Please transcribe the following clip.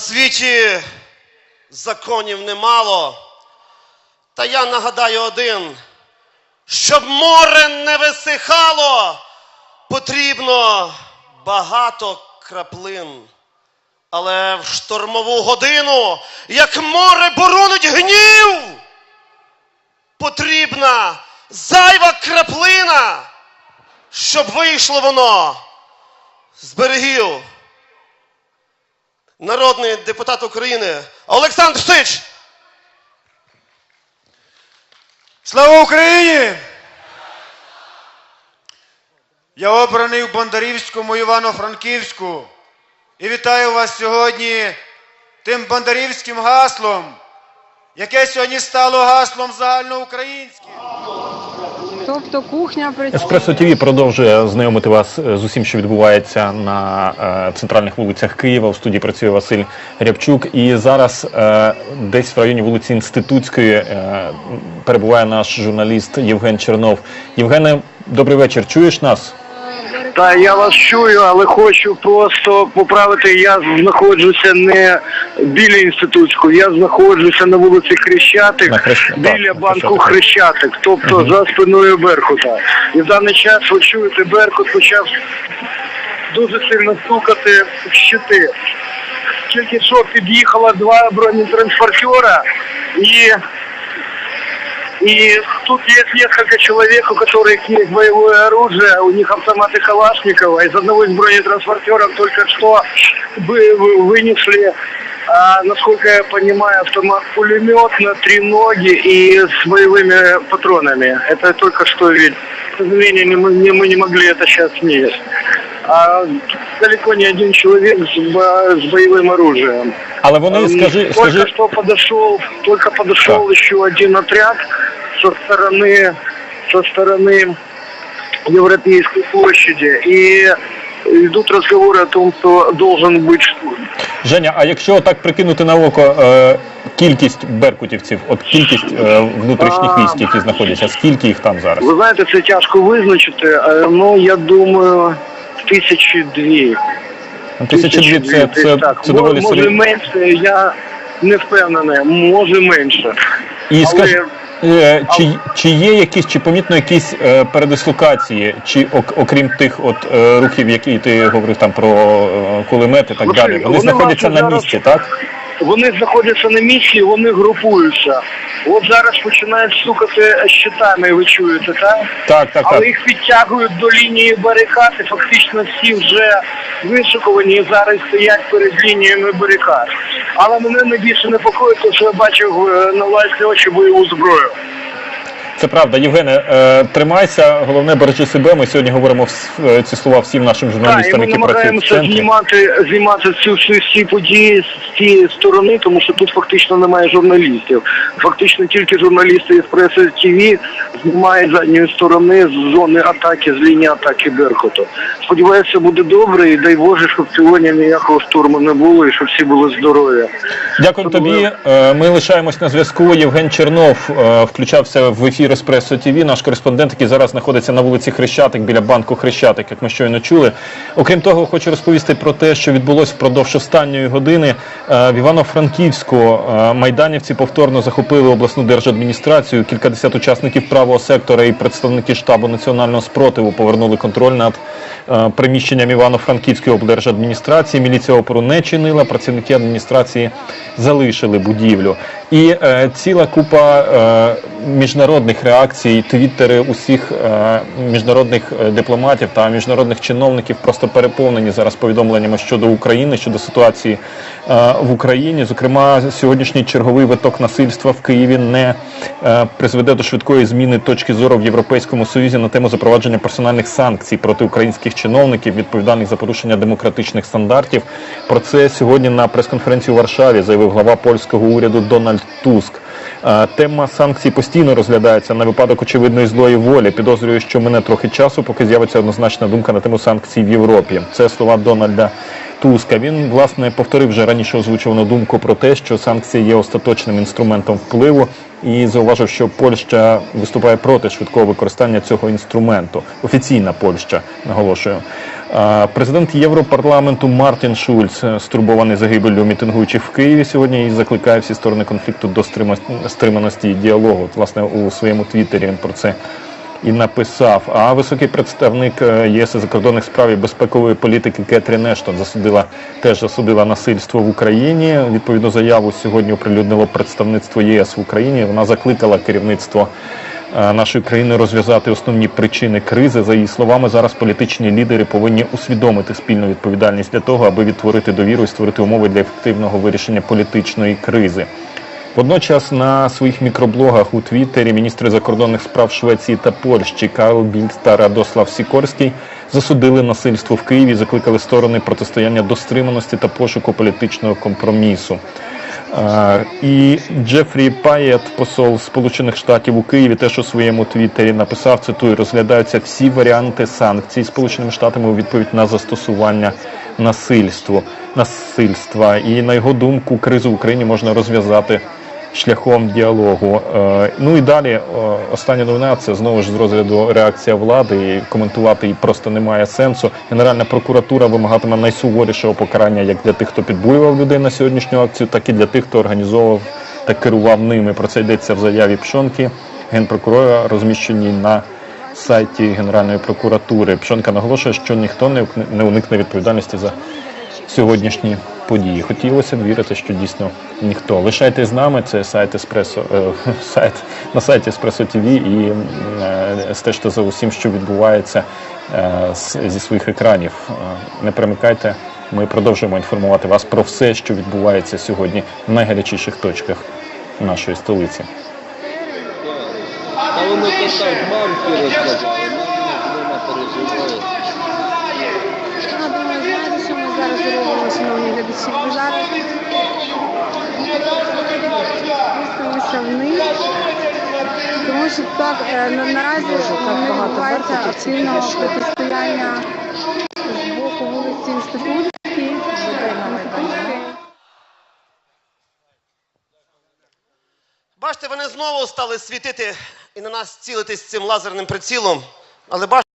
світі законів немало. Та я нагадаю один, щоб море не висихало, потрібно багато краплин. Але в штормову годину, як море боронить гнів, потрібна зайва краплина, щоб вийшло воно з берегів. Народний депутат України Олександр Сич. Слава Україні! Я обраний в Бондарівському Івано-Франківську і вітаю вас сьогодні тим бондарівським гаслом, яке сьогодні стало гаслом загальноукраїнським. Тобто кухня працює. Еспресо ТВ продовжує знайомити вас е, з усім, що відбувається на е, центральних вулицях Києва. У студії працює Василь Рябчук. І зараз е, десь в районі вулиці Інститутської е, перебуває наш журналіст Євген Чернов. Євгене, добрий вечір. Чуєш нас? Та я вас чую, але хочу просто поправити. Я знаходжуся не біля інститутського, я знаходжуся на вулиці Хрещатик, На Хрещ- біля так, банку Хрещатик. Хрещатик, тобто за спиною Беркута. І в даний час ви чуєте, Беркут почав дуже сильно стукати в щити. Тільки що під'їхало два бронетранспортера и и тут есть несколько человек, у которых есть боевое оружие, у них автоматы Калашникова. Из одного из бронетранспортеров только что вы, вы- вынесли, а, насколько я понимаю, автомат-пулемет на три ноги и с боевыми патронами. Это только что видно. К сожалению, не мы, не, мы не могли это сейчас снять. А далеко не один человек с, бо- с боевым оружием. Але вони скажи, Только скажи, что подошел, только подошел Так. еще один отряд со стороны, со стороны Европейской площади. И идут разговоры о том, что должен быть штурм. Женя. А якщо так прикинути на око е, кількість беркутівців, от кількість е, внутрішніх А. військ, які знаходяться, скільки їх там зараз? Ви знаєте, це тяжко визначити, е, ну я думаю, тисячі дві. Тисячі дві це, десь це, так. це Мо- доволі може серйозно. менше, я не впевнений, може менше. І Але- скажи, е, чи, чи є якісь, чи помітно якісь е, передислокації, чи ок, окрім тих от е, рухів, які ти говорив там про е, кулемети і так Василь, далі, вони, вони, знаходяться власне, на зараз- місці, так? Вони знаходяться на місці, вони групуються. От зараз починають стукати щитами, ви чуєте, так? Так, так, Але так. їх підтягують до лінії барикад, і фактично всі вже вишукувані і зараз стоять перед лініями барикад. Але мене найбільше непокоїть, що я бачив е, на власні очі бойову зброю. Це правда, Євгене, е, тримайся, головне бережи себе. Ми сьогодні говоримо е, ці слова всім нашим журналістам, ми які працюють в намагаємося центрі. знімати, знімати цю всі, всі події з цієї сторони, тому що тут фактично немає журналістів. Фактично тільки журналісти із преси ТВ знімають з задньої сторони з зони атаки, з лінії атаки Беркуту. Сподіваюся, буде добре і дай Боже, щоб сьогодні ніякого штурму не було і щоб всі були здорові. Дякую тобі. Е, Ми лишаємось на зв'язку. Євген Чернов е, включався в ефір Еспресо ТВ, наш кореспондент, який зараз знаходиться на вулиці Хрещатик біля банку Хрещатик, як ми щойно чули. Окрім того, хочу розповісти про те, що відбулося впродовж останньої години Е, в Івано-Франківську. е, Майданівці повторно захопили обласну держадміністрацію. Кількадесят учасників правого сектора і представники штабу національного спротиву повернули контроль над е, приміщенням Івано-Франківської облдержадміністрації. Міліція опору не чинила. Працівники адміністрації залишили будівлю. І е, ціла купа е, міжнародних реакцій, твіттери усіх е, міжнародних е, дипломатів та міжнародних чиновників просто переповнені зараз повідомленнями щодо України, щодо ситуації е, в Україні. Зокрема, сьогоднішній черговий виток насильства в Києві не е, призведе до швидкої зміни точки зору в Європейському Союзі на тему запровадження персональних санкцій проти українських чиновників, відповідальних за порушення демократичних стандартів. Про це сьогодні на прес-конференції у Варшаві заявив глава польського уряду Дональд Туск. Е, Тема санкцій постійно розглядається на випадок очевидної злої волі. Підозрюю, що мене трохи часу, поки з'явиться однозначна думка на тему санкцій в Європі. Це слова Дональда Туска. Він власне повторив вже раніше озвучувану думку про те, що санкції є остаточним інструментом впливу, і зауважив, що Польща виступає проти швидкого використання цього інструменту. Офіційна Польща наголошую. Президент Європарламенту Мартін Шульц е, стурбований загибеллю мітингуючих в Києві сьогодні і закликає всі сторони конфлікту до стрима- стриманості і діалогу. Власне, у своєму твіттері він про це і написав. А високий представник е, ЄС закордонних справ і безпекової політики Кетрін Ештон засудила теж засудила насильство в Україні. Відповідну заяву сьогодні оприлюднило представництво ЄС в Україні. Вона закликала керівництво нашої країни розв'язати основні причини кризи. За її словами, зараз політичні лідери повинні усвідомити спільну відповідальність для того, аби відтворити довіру і створити умови для ефективного вирішення політичної кризи. Водночас на своїх мікроблогах у Твіттері міністри закордонних справ Швеції та Польщі Карл Більд та Радослав Сікорський засудили насильство в Києві, закликали сторони протистояння до стриманості та пошуку політичного компромісу. Е, І Джефрі Паєт, посол Сполучених Штатів у Києві, теж у своєму твіттері написав: цитую, розглядаються всі варіанти санкцій Сполученими Штатами у відповідь на застосування насильству, насильства. І на його думку, кризу в Україні можна розв'язати шляхом діалогу. Е, Ну і далі е, остання новина це знову ж з розгляду реакція влади. І коментувати її просто немає сенсу. Генеральна прокуратура вимагатиме найсуворішого покарання як для тих, хто підбурював людей на сьогоднішню акцію, так і для тих, хто організовував та керував ними. Про це йдеться в заяві Пшонки, генпрокурора, розміщеній на сайті Генеральної прокуратури. Пшонка наголошує, що ніхто не уникне відповідальності за сьогоднішні події. Хотілося б вірити, що дійсно ніхто. Лишайтесь з нами, це сайт Еспресо, е, сайт на сайті Еспресо ТВ і е, стежте за усім, що відбувається е, зі своїх екранів. Е, Не перемикайте. Ми продовжуємо інформувати вас про все, що відбувається сьогодні в найгарячіших точках нашої столиці. А вони так мамки розказали, мама переживає. Я думаю, знаєте, що ми зараз робимо, шановні глядачі? Ми зараз спустимося вниз, тому що так е, наразі не відбувається активного протистояння з боку вулиці. Інститутської. Бачите, вони знову стали світити і на нас цілитись цим лазерним прицілом. Але бачите,